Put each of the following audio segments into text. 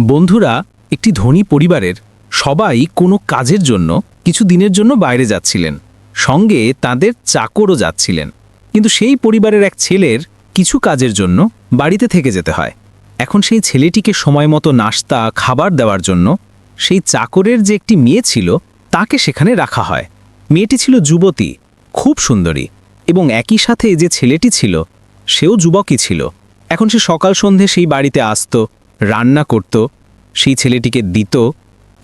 বন্ধুরা, একটি ধনী পরিবারের সবাই কোনো কাজের জন্য কিছু দিনের জন্য বাইরে যাচ্ছিলেন। সঙ্গে তাদের চাকরও যাচ্ছিলেন। কিন্তু সেই পরিবারের এক ছেলের কিছু কাজের জন্য বাড়িতে থেকে যেতে হয়। এখন সেই ছেলেটিকে সময় মতো নাস্তা, খাবার দেওয়ার জন্য সেই চাকরের যে একটি মেয়ে ছিল, তাকে সেখানে রাখা হয়। মেয়েটি ছিল যুবতী, খুব সুন্দরী এবং একই সাথে যে ছেলেটি ছিল, সেও যুবকই ছিল। এখন সে সকাল সন্ধে সেই বাড়িতে আসতো। রান্না করত, সেই ছেলেটিকে দিত,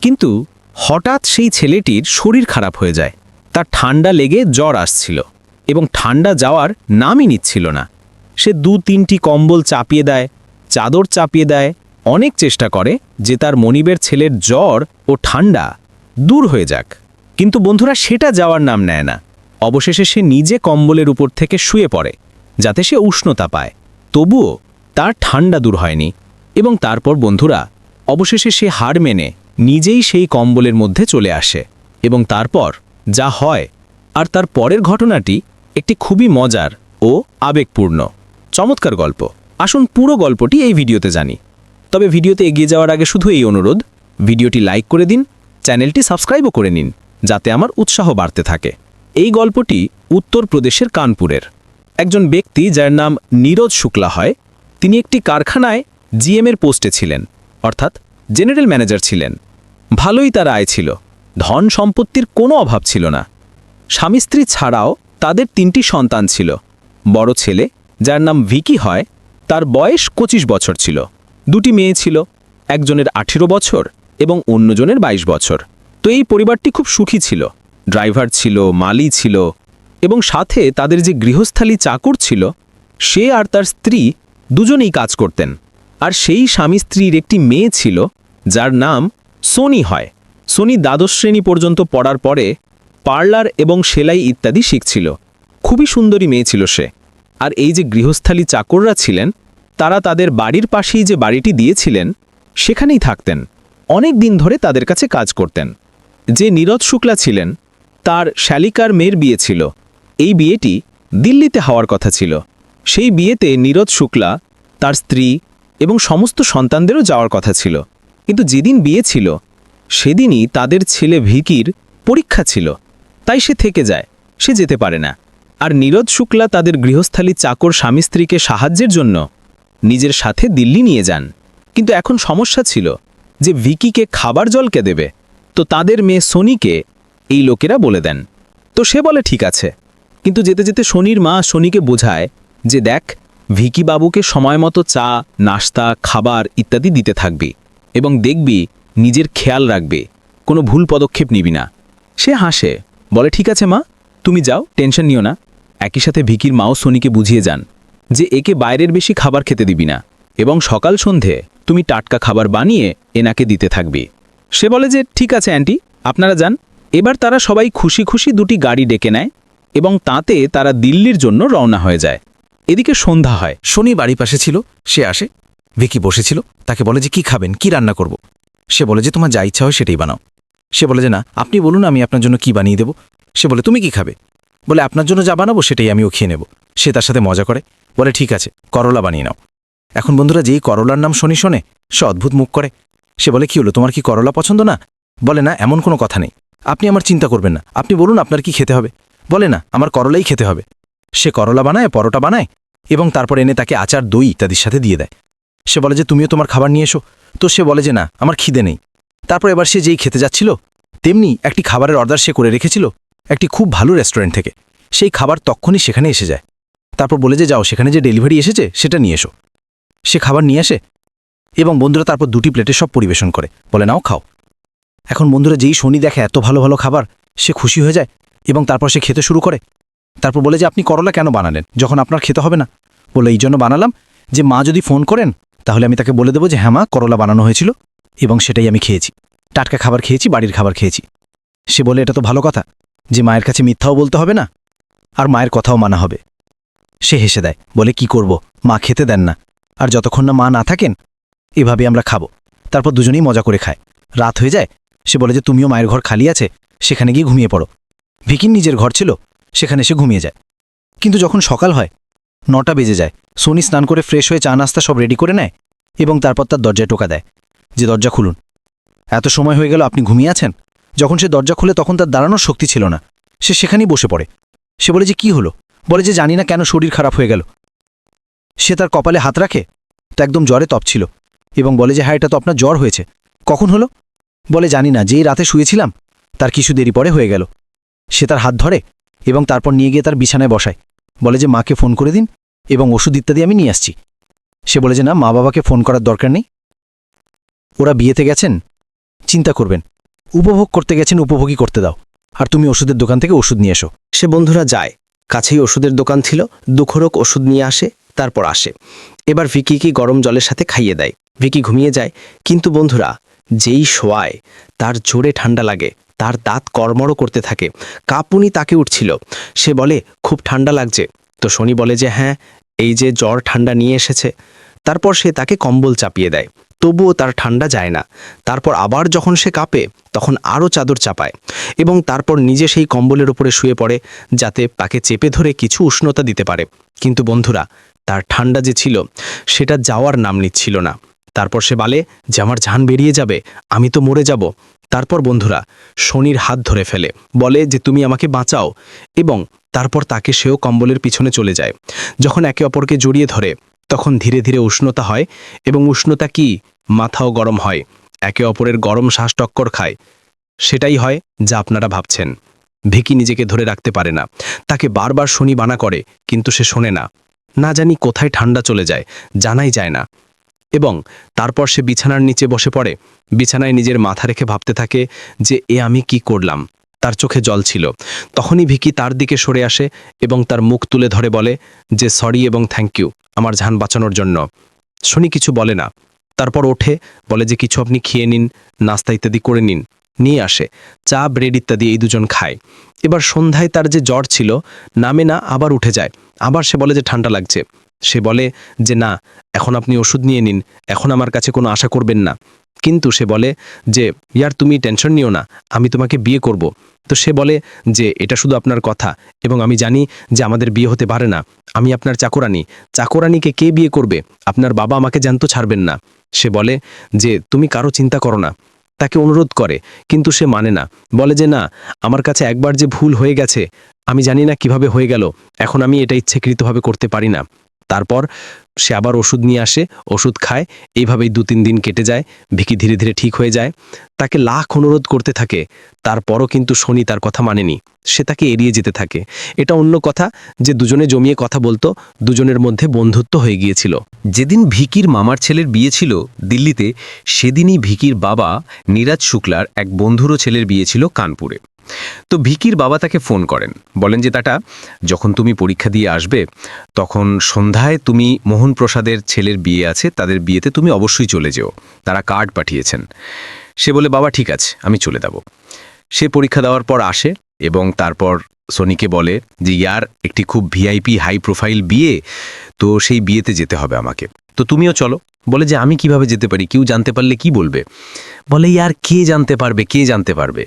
কিন্তু হঠাৎ সেই ছেলেটির শরীর খারাপ হয়ে যায়। তার ঠান্ডা লেগে জ্বর আসছিল এবং ঠান্ডা যাওয়ার নামই নিচ্ছিল না। সে দু তিনটি কম্বল চাপিয়ে দেয়, চাদর চাপিয়ে দেয়, অনেক চেষ্টা করে যে তার মনিবের ছেলের জ্বর ও ঠান্ডা দূর হয়ে যাক। কিন্তু বন্ধুরা, সেটা যাওয়ার নাম নেয় না। অবশেষে সে নিজে কম্বলের উপর থেকে শুয়ে পড়ে, যাতে সে উষ্ণতা পায়। তবুও তার ঠান্ডা দূর হয়নি। এবং তারপর বন্ধুরা, অবশেষে সে হার মেনে নিজেই সেই কম্বলের মধ্যে চলে আসে এবং তারপর যা হয় আর তার পরের ঘটনাটি একটি খুবই মজার ও আবেগপূর্ণ, চমৎকার গল্প। আসুন পুরো গল্পটি এই ভিডিওতে জানি। তবে ভিডিওতে এগিয়ে যাওয়ার আগে শুধু এই অনুরোধ, ভিডিওটি লাইক করে দিন, চ্যানেলটি সাবস্ক্রাইবও করে নিন, যাতে আমার উৎসাহ বাড়তে থাকে। এই গল্পটি উত্তরপ্রদেশের কানপুরের। একজন ব্যক্তি যার নাম নীরজ শুক্লা হয়, তিনি একটি কারখানায় জিএমের পোস্টে ছিলেন, অর্থাৎ জেনারেল ম্যানেজার ছিলেন। ভালোই তার আয় ছিল, ধন সম্পত্তির কোনো অভাব ছিল না। স্বামী স্ত্রী ছাড়াও তাদের তিনটি সন্তান ছিল, বড় ছেলে, যার নাম ভিকি হয়, তার বয়স পঁচিশ বছর ছিল। দুটি মেয়ে ছিল, একজনের আঠেরো বছর এবং অন্যজনের ২২ বছর। তো এই পরিবারটি খুব সুখী ছিল, ড্রাইভার ছিল, মালি ছিল এবং সাথে তাদের যে গৃহস্থালী চাকর ছিল, সে আর তার স্ত্রী দুজনেই কাজ করতেন। আর সেই স্বামী স্ত্রীর একটি মেয়ে ছিল, যার নাম সোনি হয়। সোনি দ্বাদশ শ্রেণি পর্যন্ত পড়ার পরে পার্লার এবং সেলাই ইত্যাদি শিখছিল। খুবই সুন্দরী মেয়ে ছিল সে। আর এই যে গৃহস্থালী চাকররা ছিলেন, তারা তাদের বাড়ির পাশেই যে বাড়িটি দিয়েছিলেন, সেখানেই থাকতেন। অনেক দিন ধরে তাদের কাছে কাজ করতেন। যে নীরজ শুক্লা ছিলেন, তার শ্যালিকার মেয়ের বিয়ে ছিল। এই বিয়েটি দিল্লিতে হওয়ার কথা ছিল। সেই বিয়েতে নীরজ শুক্লা তার স্ত্রী এবং সমস্ত সন্তানদেরও যাওয়ার কথা ছিল। কিন্তু যেদিন বিয়ে ছিল, সেদিনই তাদের ছেলে ভিকির পরীক্ষা ছিল। তাই সে থেকে যায়, সে যেতে পারে না। আর নীরজ শুক্লা তাদের গৃহস্থালী চাকর স্বামী স্ত্রীকে সাহায্যের জন্য নিজের সাথে দিল্লি নিয়ে যান। কিন্তু এখন সমস্যা ছিল যে ভিকিকে খাবার জলকে দেবে? তো তাদের মেয়ে সোনিকে এই লোকেরা বলে দেন। তো সে বলে, ঠিক আছে। কিন্তু যেতে যেতে শনির মা শনিকে বোঝায় যে, দেখ ভিকি বাবুকে সময় মতো চা, নাস্তা, খাবার ইত্যাদি দিতে থাকবি এবং দেখবি নিজের খেয়াল রাখবে, কোনো ভুল পদক্ষেপ নিবি না। সে হাসে, বলে, ঠিক আছে মা, তুমি যাও, টেনশন নিও না। একই সাথে ভিকির মাও সোনিকে বুঝিয়ে যান যে একে বাইরের বেশি খাবার খেতে দিবি না এবং সকাল সন্ধে তুমি টাটকা খাবার বানিয়ে এনাকে দিতে থাকবি। সে বলে যে, ঠিক আছে অ্যান্টি আপনারা যান। এবার তারা সবাই খুশি খুশি দুটি গাড়ি ডেকে নেয় এবং তাতে তারা দিল্লির জন্য রওনা হয়ে যায়। এদিকে সন্ধ্যা হয়। শনি বাড়ি পাশে ছিল, সে আসে। ভিকি বসেছিল, তাকে বলে যে, কি খাবেন? কি রান্না করব? সে বলে যে, তোমার যা ইচ্ছা হয় সেটাই বানাও। সে বলে যে, না, আপনি বলুন, আমি আপনার জন্য কি বানিয়ে দেব? সে বলে, তুমি কি খাবে? বলে, আপনার জন্য যা বানাবো সেটাই আমিও খেয়ে নেব। সে তার সাথে মজা করে, বলে, ঠিক আছে, করলা বানিয়ে নাও। এখন বন্ধুরা, যেই করলার নাম শনি শোনে, সে অদ্ভুত মুখ করে। সে বলে, কি হলো, তোমার কি করলা পছন্দ না? বলে, না, এমন কোনো কথা নেই। আপনি আমার চিন্তা করবেন না। আপনি বলুন, আপনার কি খেতে হবে? বলে, না, আমার করলাই খেতে হবে। সে করলা বানায়, পরোটা বানায় এবং তারপর এনে তাকে আচার, দই ইত্যাদির সাথে দিয়ে দেয়। সে বলে যে, তুমিও তোমার খাবার নিয়ে এসো। তো সে বলে যে, না, আমার খিদে নেই। তারপর এবার সে যেই খেতে যাচ্ছিল, তেমনি একটি খাবারের অর্ডার সে করে রেখেছিল একটি খুব ভালো রেস্টুরেন্ট থেকে। সেই খাবার তক্ষণই সেখানে এসে যায়। তারপর বলে যে, যাও, সেখানে যে ডেলিভারি এসেছে, সেটা নিয়ে এসো। সে খাবার নিয়ে আসে এবং বন্ধুরা তারপর দুটি প্লেটে সব পরিবেশন করে। বলে, নাও, খাও। এখন বন্ধুরা যেই শনি দেখে এত ভালো ভালো খাবার, সে খুশি হয়ে যায় এবং তারপর সে খেতে শুরু করে। তারপর বলে যে, আপনি করলা কেন বানালেন? যখন আপনার খেতে হবে না। বলে, এই জন্য বানালাম যে, মা যদি ফোন করেন, তাহলে আমি তাকে বলে দেবো যে হ্যাঁ মা, করলা বানানো হয়েছিল এবং সেটাই আমি খেয়েছি। টাটকা খাবার খেয়েছি, বাড়ির খাবার খেয়েছি। সে বলে, এটা তো ভালো কথা যে, মায়ের কাছে মিথ্যাও বলতে হবে না আর মায়ের কথাও মানা হবে। সে হেসে দেয়, বলে, কি করব? মা খেতে দেন না। আর যতক্ষণ না মা না থাকেন এভাবে আমরা খাব। তারপর দুজনেই মজা করে খায়। রাত হয়ে যায়, সে বলে যে, তুমিও মায়ের ঘর খালি আছে, সেখানে গিয়ে ঘুমিয়ে পড়ো। ভিকির নিজের ঘর ছিল সেখানে সে ঘুমিয়ে যায়। কিন্তু যখন সকাল হয়, নটা বেজে যায়, সোনি স্নান করে ফ্রেশ হয়ে চা নাস্তা সব রেডি করে নেয় এবং তারপর তার দরজায় টোকা দেয় যে, দরজা খুলুন। এত সময় হয়ে গেল, আপনি ঘুমিয়ে আছেন? যখন সে দরজা খুলে তখন তার দাঁড়ানোর শক্তি ছিল না। সে সেখানেই বসে পড়ে। সে বলে যে, কি হলো? বলে যে, জানি না কেন শরীর খারাপ হয়ে গেল। সে তার কপালে হাত রাখে, তো একদম জ্বরে তপ ছিল এবং বলে যে হ্যাঁ এটা তো আপনার জ্বর হয়েছে। কখন হলো? বলে, জানি না, যেই রাতে শুয়েছিলাম, তার কিছু দেরি পরে হয়ে গেল। সে তার হাত ধরে এবং তারপর নিয়ে গিয়ে তার বিছানায় বসায়। বলে যে, মাকে ফোন করে দিন এবং ওষুধ ইত্যাদি আমি নিয়ে আসছি। সে বলে যে, না, মা বাবাকে ফোন করার দরকার নেই। ওরা বিয়েতে গেছেন, চিন্তা করবেন। উপভোগ করতে গেছেন, উপভোগই করতে দাও। আর তুমি ওষুধের দোকান থেকে ওষুধ নিয়ে এসো। সে বন্ধুরা যায়। কাছেই ওষুধের দোকান ছিল। দুখরোগ ওষুধ নিয়ে আসে, তারপর আসে। এবার ভিকিকে গরম জলের সাথে খাইয়ে দেয়। ভিকি ঘুমিয়ে যায়। কিন্তু বন্ধুরা, যেই শোয়ায়, তার জোরে ঠান্ডা লাগে। তার দাঁত কর্মড় করতে থাকে। কাঁপুনি তাকে উঠছিল। সে বলে, খুব ঠান্ডা লাগছে। তো শনি বলে যে হ্যাঁ এই যে জ্বর ঠান্ডা নিয়ে এসেছে। তারপর সে তাকে কম্বল চাপিয়ে দেয়। তবুও তার ঠান্ডা যায় না। তারপর আবার যখন সে কাঁপে, তখন আরও চাদর চাপায় এবং তারপর নিজে সেই কম্বলের উপরে শুয়ে পড়ে, যাতে তাকে চেপে ধরে কিছু উষ্ণতা দিতে পারে। কিন্তু বন্ধুরা, তার ঠান্ডা যে ছিল, সেটা যাওয়ার নাম নিচ্ছিল না। তারপর সে বলে, যে আমার জান বেরিয়ে যাবে, আমি তো মরে যাব। তারপর বন্ধুরা শনির হাত ধরে ফেলে, বলে যে তুমি আমাকে বাঁচাও এবং তারপর তাকে সেও কম্বলের পিছনে চলে যায়। যখন একে অপরকে জড়িয়ে ধরে, তখন ধীরে ধীরে উষ্ণতা হয় এবং উষ্ণতা কি? মাথাও গরম হয়। একে অপরের গরম শ্বাস টক্কর খায়। সেটাই হয় যা আপনারা ভাবছেন। ভিকি নিজেকে ধরে রাখতে পারে না। তাকে বারবার শনি বানা করে, কিন্তু সে শোনে না। না জানি কোথায় ঠান্ডা চলে যায়, জানাই যায় না। এবং তারপর সে বিছানার নিচে বসে পড়ে। বিছানায় নিজের মাথা রেখে ভাবতে থাকে যে, এ আমি কি করলাম? তার চোখে জল ছিল। তখনই ভিকি তার দিকে সরে আসে এবং তার মুখ তুলে ধরে বলে যে, সরি এবং থ্যাংক ইউ, আমার ঝান বাঁচানোর জন্য। শনি কিছু বলে না। তারপর ওঠে, বলে যে, কিছু আপনি খেয়ে নিন, নাস্তা ইত্যাদি করে নিন। নিয়ে আসে, চা, ব্রেড ইত্যাদি এই দুজন খায়। এবার সন্ধ্যায় তার যে জ্বর ছিল, নামে না আবার উঠে যায়। আবার সে বলে যে, ঠান্ডা লাগছে। সে বলে যে, না, এখন আপনি ওষুধ নিয়ে নিন, এখন আমার কাছে কোনো আশা করবেন না। কিন্তু সে বলে যে, ইয়ার তুমি টেনশন নিও না, আমি তোমাকে বিয়ে করব। তো সে বলে যে, এটা শুধু আপনার কথা এবং আমি জানি যে আমাদের বিয়ে হতে পারে না। আমি আপনার চাকরানি চাকরানিকে কে বিয়ে করবে? আপনার বাবা আমাকে জ্যান্ত ছাড়বেন না। সে বলে যে, তুমি কারও চিন্তা করো না। তাকে অনুরোধ করে, কিন্তু সে মানে না। বলে যে, না, আমার কাছে একবার যে ভুল হয়ে গেছে, আমি জানি না কীভাবে হয়ে গেল। এখন আমি এটা ইচ্ছেকৃতভাবে করতে পারি না। তারপর সে আবার ওষুধ নিয়ে আসে, ওষুধ খায়, এইভাবেই দু তিন দিন কেটে যায়, ভিকি ধীরে ধীরে ঠিক হয়ে যায়। তাকে লাখ অনুরোধ করতে থাকে, তারপরও কিন্তু শনি তার কথা মানেনি, সে তাকে এড়িয়ে যেতে থাকে। এটা অন্য কথা যে দুজনে জমিয়ে কথা বলতো, দুজনের মধ্যে বন্ধুত্ব হয়ে গিয়েছিল। যেদিন ভিকির মামার ছেলের বিয়ে ছিল দিল্লিতে, সেদিনই ভিকির বাবা নীরাজ শুক্লার এক বন্ধুরও ছেলের বিয়ে ছিল কানপুরে। তো ভিকির বাবা তাকে ফোন করেন। বলেন যে তাটা যখন তুমি পরীক্ষা দিয়ে আসবে, তখন সন্ধ্যায় তুমি মোহন প্রসাদের ছেলের বিয়ে আছে, তাদের বিয়েতে তুমি অবশ্যই চলে যেও। তারা কার্ড পাঠিয়েছেন। সে বলে, বাবা, ঠিক আছে, আমি চলে যাব। সে পরীক্ষা দেওয়ার পর আসে এবং তারপর সোনিকে বলে যে, ইয়ার একটি খুব ভিআইপি হাই প্রোফাইল বিয়ে, তো সেই বিয়েতে যেতে হবে আমাকে। তো তুমিও চলো। বলে যে, আমি কীভাবে যেতে পারি? কেউ জানতে পারলে কি বলবে? বলে, ইয়ার কে জানতে পারবে? কে জানতে পারবে?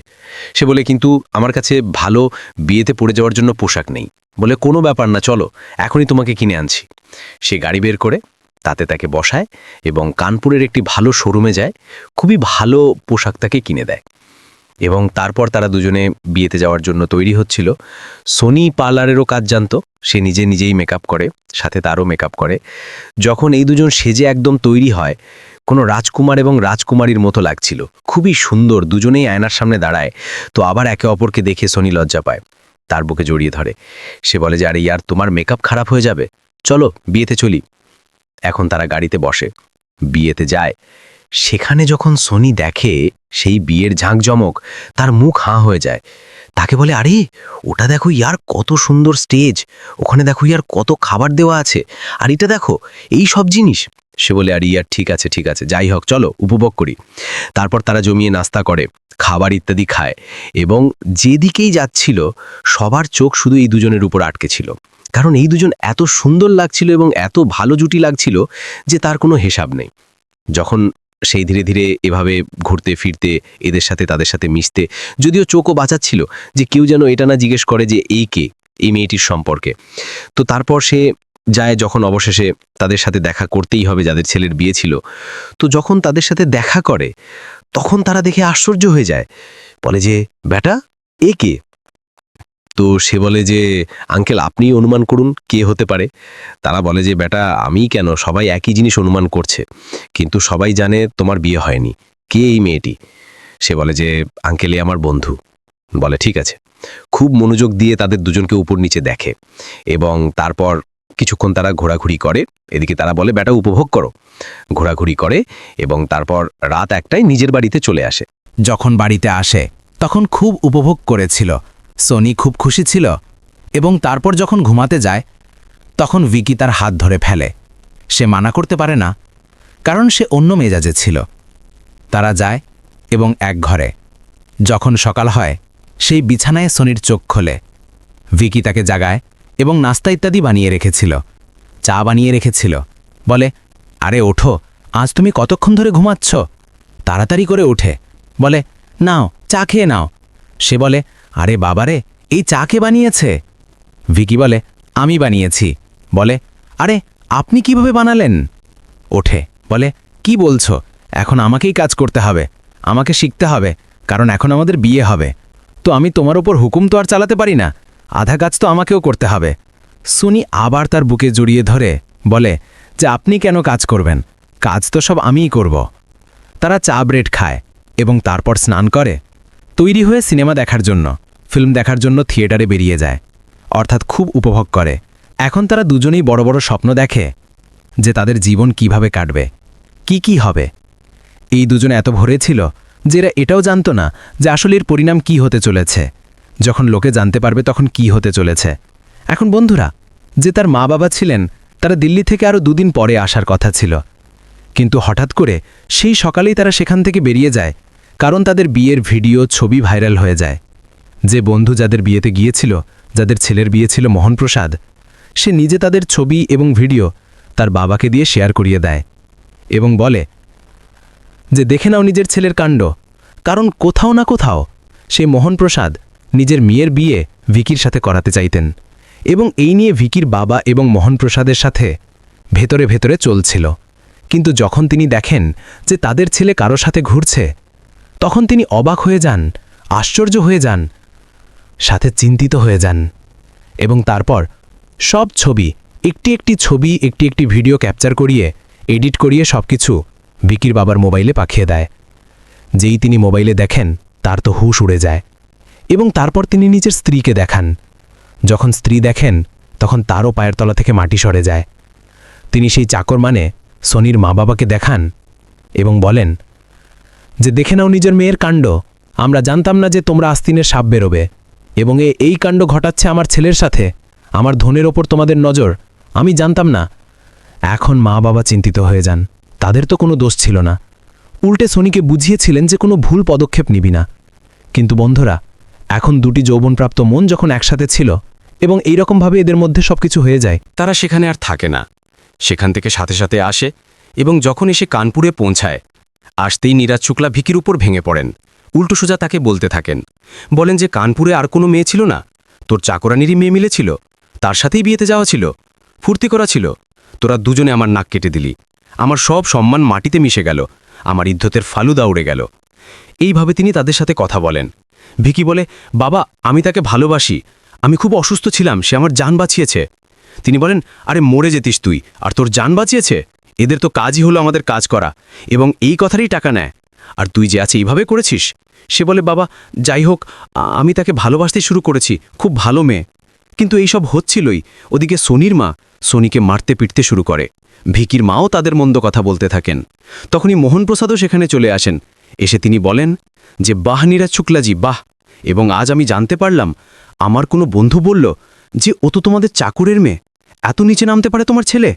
সে বলে, কিন্তু আমার কাছে ভালো বিয়েতে পড়ে যাওয়ার জন্য পোশাক নেই। বলে, কোনো ব্যাপার না, চলো, এখনই তোমাকে কিনে আনছি। সে গাড়ি বের করে, তাতে তাকে বসায় এবং কানপুরের একটি ভালো শোরুমে যায়, খুবই ভালো পোশাক তাকে কিনে দেয়। এবং তারপর তারা দুজনে বিয়েতে যাওয়ার জন্য তৈরি হচ্ছিল। সোনি পার্লারেরও কাজ জানতো, সে নিজে নিজেই মেকআপ করে, সাথে তারও মেকআপ করে। যখন এই দুজন সেজে একদম তৈরি হয়, কোনো রাজকুমার এবং রাজকুমারীর মতো লাগছিল। খুবই সুন্দর, দুজনেই আয়নার সামনে দাঁড়ায়, তো আবার একে অপরকে দেখে সোনি লজ্জা পায়, তার বুকে জড়িয়ে ধরে। সে বলে যে, আরে ইয়ার, তোমার মেকআপ খারাপ হয়ে যাবে। চলো, বিয়েতে চলি। এখন তারা গাড়িতে বসে, বিয়েতে যায়। সেখানে যখন সোনি দেখে সেই বিয়ের ঝাঁকজমক, তার মুখ হাঁ হয়ে যায়। তাকে বলে, আরে, ওটা দেখো ইয়ার কত সুন্দর স্টেজ। ওখানে দেখো ইয়ার কত খাবার দেওয়া আছে। আর এটা দেখো, এই সব জিনিস। সে বলে, আর ইয়ার, ঠিক আছে ঠিক আছে, যাই হোক, চলো, উপভোগ করি। তারপর তারা জমিয়ে নাস্তা করে, খাবার ইত্যাদি খায় এবং যেদিকেই যাচ্ছিল, সবার চোখ শুধু এই দুজনের উপর আটকে ছিল। কারণ এই দুজন এত সুন্দর লাগছিল এবং এত ভালো জুটি লাগছিল যে তার কোনো হিসাব নেই। যখন সেই ধীরে ধীরে এভাবে ঘুরতে, ফিরতে, এদের সাথে, তাদের সাথে মিশতে। যদিও চোখও বাঁচাচ্ছিল যে কেউ যেন এটা না জিজ্ঞেস করে যে এই কে? এই মেয়েটির সম্পর্কে। তো তারপর সে যায় যখন অবশেষে তাদের সাথে দেখা করতেই হবে, যাদের ছেলের বিয়ে ছিল। তো যখন তাদের সাথে দেখা করে, তখন তারা দেখে আশ্চর্য হয়ে যায়। বলে যে বেটা এ কে? তো সে বলে যে, আঙ্কেল আপনি অনুমান করুন কে হতে পারে। তারা বলে যে, বেটা, আমি কেন? সবাই একই জিনিস অনুমান করছে। কিন্তু সবাই জানে তোমার বিয়ে হয়নি। কে এই মেয়েটি? সে বলে যে, আঙ্কেল আমার বন্ধু। বলে, ঠিক আছে। খুব মনোযোগ দিয়ে তাদের দুজনকে উপর নিচে দেখে এবং তারপর কিছুক্ষণ তারা ঘোরাঘুরি করে। এদিকে তারা বলে, বেটা, উপভোগ করো। ঘোরাঘুরি করে এবং তারপর রাত একটাই নিজের বাড়িতে চলে আসে। যখন বাড়িতে আসে, তখন খুব উপভোগ করেছিল। সোনি খুব খুশি ছিল এবং তারপর যখন ঘুমাতে যায়, তখন ভিকি তার হাত ধরে ফেলে। সে মানা করতে পারে না, কারণ সে অন্য মেজাজে ছিল। তারা যায় এবং এক ঘরে। যখন সকাল হয়, সেই বিছানায় সোনির চোখ খোলে। ভিকি তাকে জাগায় এবং নাস্তা ইত্যাদি বানিয়ে রেখেছিল। চা বানিয়ে রেখেছিল। বলে, আরে, ওঠো, আজ তুমি কতক্ষণ ধরে ঘুমাচ্ছ? তাড়াতাড়ি করে ওঠে। বলে, নাও, চা খেয়ে নাও। সে বলে আরে বাবারে, এই চা কে বানিয়েছে? ভিকি বলে, আমি বানিয়েছি। বলে, আরে, আপনি কীভাবে বানালেন? ওঠে। বলে, কি বলছো? এখন আমাকেই কাজ করতে হবে। আমাকে শিখতে হবে, কারণ এখন আমাদের বিয়ে হবে। তো আমি তোমার ওপর হুকুম তো আর চালাতে পারি না। আধা কাজ তো আমাকেও করতে হবে। সুনি আবার তার বুকে জড়িয়ে ধরে, বলে, যে আপনি কেন কাজ করবেন? কাজ তো সব আমিই করব। তারা চা ব্রেড খায় এবং তারপর স্নান করে। তৈরি হয়ে সিনেমা দেখার জন্য। ফিল্ম দেখার জন্য থিয়েটারে বেরিয়ে যায়। অর্থাৎ খুব উপভোগ করে। এখন তারা দুজনেই বড় বড় স্বপ্ন দেখে যে তাদের জীবন কীভাবে কাটবে, কি কি হবে। এই দুজনে এত ভরে ছিল যে এরা এটাও জানতো না যে আসলে পরিণাম কি হতে চলেছে। যখন লোকে জানতে পারবে তখন কি হতে চলেছে। এখন বন্ধুরা, যে তার মা বাবা ছিলেন, তারা দিল্লি থেকে আরও দুদিন পরে আসার কথা ছিল। কিন্তু হঠাৎ করে সেই সকালেই তারা সেখান থেকে বেরিয়ে যায়, কারণ তাদের বিয়ের ভিডিও, ছবি ভাইরাল হয়ে যায়। যে বন্ধু যাদের বিয়েতে গিয়েছিল, যাদের ছেলের বিয়ে ছিল মোহনপ্রসাদ, সে নিজে তাদের ছবি এবং ভিডিও তার বাবাকে দিয়ে শেয়ার করিয়ে দেয় এবং বলে, যে দেখে নাও নিজের ছেলের কাণ্ড। কারণ কোথাও না কোথাও সে মোহনপ্রসাদ নিজের মেয়ের বিয়ে ভিকির সাথে করাতে চাইতেন এবং এই নিয়ে ভিকির বাবা এবং মোহনপ্রসাদের সাথে ভেতরে ভেতরে চলছিল। কিন্তু যখন তিনি দেখেন যে তাদের ছেলে কারও সাথে ঘুরছে, তখন তিনি অবাক হয়ে যান, আশ্চর্য হয়ে যান সাথে চিন্তিত হয়ে যান এবং তারপর সব ছবি, একটি একটি ছবি, একটি একটি ভিডিও ক্যাপচার করিয়ে, এডিট করিয়ে সবকিছু বিকির বাবার মোবাইলে পাঠিয়ে দেয়। যেই তিনি মোবাইলে দেখেন, তার তো হুশ উড়ে যায়। এবং তারপর তিনি নিজের স্ত্রীকে দেখান। যখন স্ত্রী দেখেন, তখন তারও পায়ের তলা থেকে মাটি সরে যায়। তিনি সেই চাকর মানে সনির মা বাবাকে দেখান এবং বলেন, যে দেখে নাও নিজের মেয়ের কাণ্ড। আমরা জানতাম না যে তোমরা আস্তিনের সাপ বেরোবে। এবং এ এই কাণ্ড ঘটাচ্ছে আমার ছেলের সাথে। আমার ধনের ওপর তোমাদের নজর। আমি জানতাম না। এখন মা বাবা চিন্তিত হয়ে যান। তাদের তো কোনো দোষ ছিল না। উল্টে সোনিকে বুঝিয়েছিলেন যে কোনো ভুল পদক্ষেপ নিবি না। কিন্তু বন্ধুরা, এখন দুটি যৌবনপ্রাপ্ত মন যখন একসাথে ছিল এবং এইরকমভাবে এদের মধ্যে সবকিছু হয়ে যায়, তারা সেখানে আর থাকে না। সেখান থেকে সাথে সাথে আসে এবং যখন এসে কানপুরে পৌঁছায় আসতেই নীরাজ শুক্লা ভিকির উপর ভেঙে পড়েন। উল্টো সোজা তাকে বলতে থাকেন, বলেন যে কানপুরে আর কোনো মেয়ে ছিল না। তোর চাকরানিরই মেয়ে মিলেছিল তার সাথেই বিয়েতে যাওয়া ছিল, ফুর্তি করা ছিল। তোরা দুজনে আমার নাক কেটে দিলি। আমার সব সম্মান মাটিতে মিশে গেল, আমার ইদ্ধতের ফালুদা উড়ে গেল। এইভাবে তিনি তাদের সাথে কথা বলেন। ভিকি বলে, বাবা, আমি তাকে ভালোবাসি। আমি খুব অসুস্থ ছিলাম, সে আমার যান বাঁচিয়েছে। তিনি বলেন, আরে মরে যেতিস তুই, আর তোর যান বাঁচিয়েছে? এদের তো কাজই হলো আমাদের কাজ করা, এবং এই কথারই টাকা নেয়। আর তুই যে আছে এইভাবে করেছিস, সে বলে, বাবা, যাই হোক আমি তাকে ভালোবাসতে শুরু করেছি, খুব ভালো মেয়ে। কিন্তু এইসব হচ্ছিলই। ওদিকে সোনির মা সোনিকে মারতে পিটতে শুরু করে। ভিকির মাও তাদের মন্দ কথা বলতে থাকেন। তখনই মোহনপ্রসাদও সেখানে চলে আসেন। এসে তিনি বলেন যে, বাহ নীরাজ শুক্লাজি বাহ। এবং আজ আমি জানতে পারলাম, আমার কোনো বন্ধু বলল যে, ও তো তোমাদের চাকুরের মেয়ে। এত নিচে নামতে পারে তোমার ছেলে?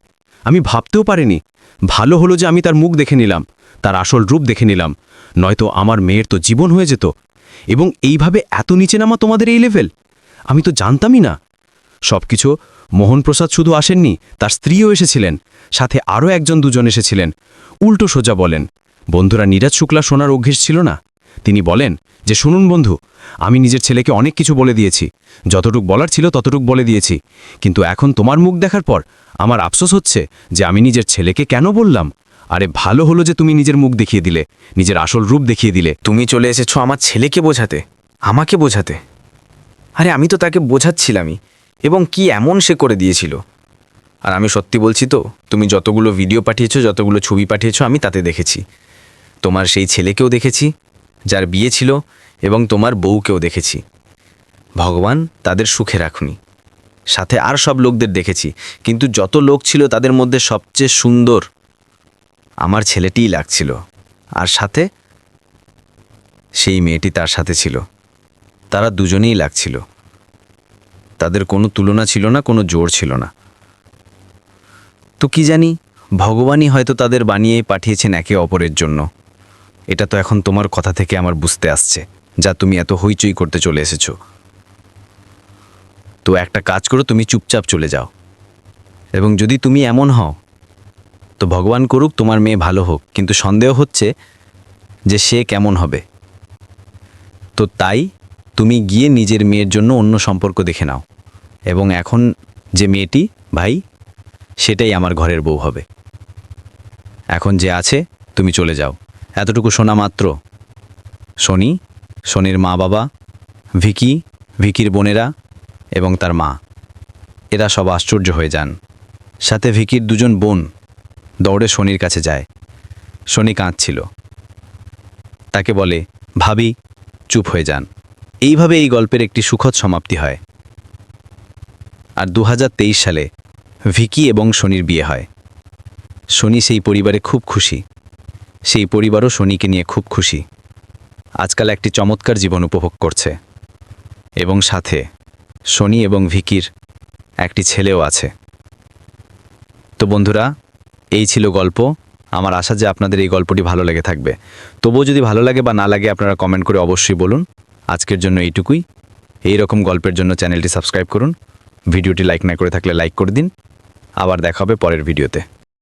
আমি ভাবতেও পারিনি। ভালো হলো যে আমি তার মুখ দেখে নিলাম, তার আসল রূপ দেখে নিলাম, নয়তো আমার মেয়ের তো জীবন হয়ে যেত। এবং এইভাবে এত নিচে নামা তোমাদের এই লেভেল আমি তো জানতামই না। সবকিছু, মোহনপ্রসাদ শুধু আসেননি, তার স্ত্রীও এসেছিলেন, সাথে আরও একজন দুজন এসেছিলেন। উল্টো সোজা বলেন, বন্ধুরা, নীরাজ শুক্লা শোনার অভ্যেস ছিল না? তিনি বলেন যে, শুনুন বন্ধু, আমি নিজের ছেলেকে অনেক কিছু বলে দিয়েছি। যতটুক বলার ছিল ততটুক বলে দিয়েছি। কিন্তু এখন তোমার মুখ দেখার পর আমার আফসোস হচ্ছে যে, আমি নিজের ছেলেকে কেন বললাম? আরে, ভালো হলো যে তুমি নিজের মুখ দেখিয়ে দিলে, নিজের আসল রূপ দেখিয়ে দিলে। তুমি চলে এসেছ আমার ছেলেকে বোঝাতে, আমাকে বোঝাতে। আরে, আমি তো তাকে বোঝাচ্ছিলামই, এবং কি এমন সে করে দিয়েছিল? আর আমি সত্যি বলছি তো, তুমি যতগুলো ভিডিও পাঠিয়েছো, যতগুলো ছবি পাঠিয়েছো, আমি তাতে দেখেছি। তোমার সেই ছেলেকেও দেখেছি যার বিয়ে ছিল এবং তোমার বউকেও দেখেছি। ভগবান তাদের সুখে রাখুনি। সাথে আর সব লোকদের দেখেছি, কিন্তু যত লোক ছিল তাদের মধ্যে সবচেয়ে সুন্দর আমার ছেলেটিই লাগছিল। আর সাথে সেই মেয়েটি তার সাথে ছিল। তারা দুজনেই লাগছিল। তাদের কোনো তুলনা ছিল না, কোনো জোর ছিল না। তো কি জানি, ভগবানই হয়তো তাদের বানিয়ে পাঠিয়েছেন একে অপরের জন্য। এটা তো এখন তোমার কথা থেকে আমার বুঝতে আসছে, যা তুমি এত হইচই করতে চলে এসেছ। তো একটা কাজ করো, তুমি চুপচাপ চলে যাও। এবং যদি তুমি এমন হও, তো ভগবান করুক তোমার মেয়ে ভালো হোক, কিন্তু সন্দেহ হচ্ছে যে সে কেমন হবে। তো তাই তুমি গিয়ে নিজের মেয়ের জন্য অন্য সম্পর্ক দেখে নাও। এবং এখন যে মেয়েটি, ভাই, সেটাই আমার ঘরের বউ হবে। এখন যে আছে, তুমি চলে যাও। এতটুকু শোনা মাত্র। শনি, শনির মা বাবা, ভিকি, ভিকির বোনেরা এবং তার মা। এরা সব আশ্চর্য হয়ে যান। সাথে ভিকির দুজন বোন দৌড়ে শনির কাছে যায়। শনি কাঁদছিল। তাকে বলে, ভাবি, চুপ হয়ে যান। এইভাবে এই গল্পের একটি সুখদ সমাপ্তি হয়। আর দু হাজার তেইশ সালে ভিকি এবং শনির বিয়ে হয়। শনি সেই পরিবারে খুব খুশি। সেই পরিবারও শনিকে নিয়ে খুব খুশি। আজকাল একটি চমৎকার জীবন উপভোগ করছে। এবং সাথে শনি এবং ভিকির একটি ছেলেও আছে। তো বন্ধুরা, এই ছিল গল্প। আমার আশা যে আপনাদের এই গল্পটি ভালো লেগে থাকবে। তবুও যদি ভালো লাগে বা না লাগে, আপনারা কমেন্ট করে অবশ্যই বলুন। আজকের জন্য এইটুকুই। এই রকম গল্পের জন্য চ্যানেলটি সাবস্ক্রাইব করুন। ভিডিওটি লাইক না করে থাকলে লাইক করে দিন। আবার দেখা হবে পরের ভিডিওতে।